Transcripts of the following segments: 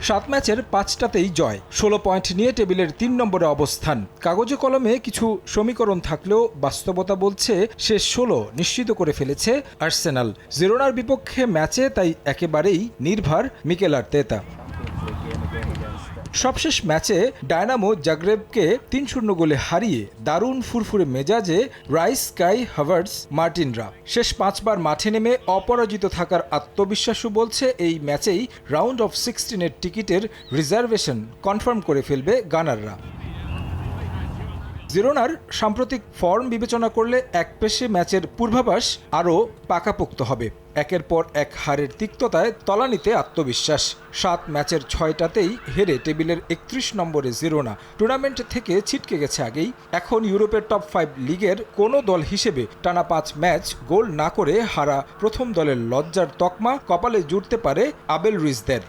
সাত ম্যাচের পাঁচটাতেই জয়। ষোলো পয়েন্ট নিয়ে টেবিলের তিন নম্বরে অবস্থান। কাগজে কলমে কিছু সমীকরণ থাকলেও বাস্তবতা বলছে শেষ ষোলো নিশ্চিত করে ফেলেছে আর্সেনাল। জিরোনার বিপক্ষে ম্যাচে তাই একেবারেই নির্ভার মিকেল আর্তেতা। সবশেষ ম্যাচে ডায়নামো জাগ্রেবকে তিন শূন্য গোলে হারিয়ে দারুণ ফুরফুরে মেজাজে রাইস কাই হাভার্স মার্টিনরা। শেষ পাঁচবার মাঠে নেমে অপরাজিত থাকার আত্মবিশ্বাসও বলছে এই ম্যাচেই রাউন্ড অফ সিক্সটিনের টিকিটের রিজার্ভেশন কনফার্ম করে ফেলবে গানাররা। জিরোনার সাম্প্রতিক ফর্ম বিবেচনা করলে এক পেশে ম্যাচের পূর্বাভাস আরও পাকাপোক্ত হবে। একের পর এক হারের তিক্ততায় তলানিতে আত্মবিশ্বাস। সাত ম্যাচের ছয়টাতেই হেরে টেবিলের একত্রিশ নম্বরে জিরোনা। টুর্নামেন্ট থেকে ছিটকে গেছে আগেই। এখন ইউরোপের টপ ফাইভ লিগের কোনো দল হিসেবে টানা পাঁচ ম্যাচ গোল না করে হারা প্রথম দলের লজ্জার তকমা কপালে জুড়তে পারে আবেল রুইজদের।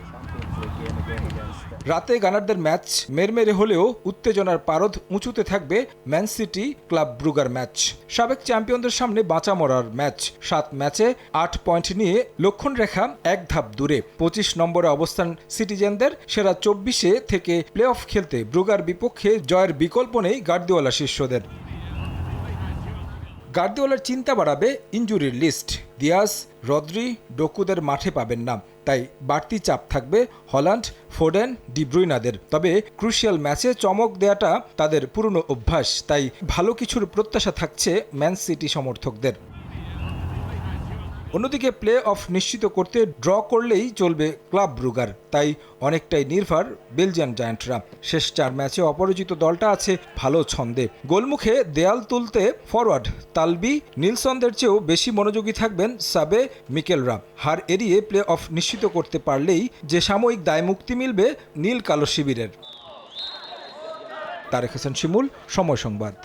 রাতে গানারদের ম্যাচ মেরমেরে হলেও উত্তেজনার পারদ উঁচুতে থাকবে ম্যান সিটি ক্লাব ব্রুগার ম্যাচ। সাবেক চ্যাম্পিয়নদের সামনে বাঁচা মরার ম্যাচ। সাত ম্যাচে আট পয়েন্ট নিয়ে লক্ষণ রেখা এক ধাপ দূরে। পঁচিশ নম্বরে অবস্থান সিটিজেনদের। সেরা চব্বিশে থেকে প্লে অফ খেলতে ব্রুগার বিপক্ষে জয়ের বিকল্প নেই গার্দিওয়ালা শিষ্যদের গার্দিওলার চিন্তা বাড়াবে ইঞ্জুরির লিস্ট। দিয়াস, রদ্রি, ডকুদের মাঠে পাবেন না। তাই বাড়তি চাপ থাকবে হল্যান্ড, ফোডেন ডিব্রুইনাদের তবে ক্রুশিয়াল ম্যাচে চমক দেয়াটা তাদের পুরনো অভ্যাস। তাই ভালো কিছুর প্রত্যাশা থাকছে ম্যান সিটি সমর্থকদের। অন্যদিকে প্লে অফ নিশ্চিত করতে ড্র করলেই চলবে ক্লাব ব্রুগার তাই অনেকটাই নির্ভর বেলজিয়ান জায়ান্টরা শেষ চার ম্যাচে অপরাজিত দলটা আছে ভালো ছন্দে। গোলমুখে দেয়াল তুলতে ফরওয়ার্ড তালবি, নিলসনদের চেয়েও বেশি মনোযোগী থাকবেন সাবে মিকেলরা। হার এড়িয়ে প্লে অফ নিশ্চিত করতে পারলেই যে সাময়িক দায় মুক্তি মিলবে নীল কালো শিবিরের। তারেক হোসেন শিমুল, সময় সংবাদ।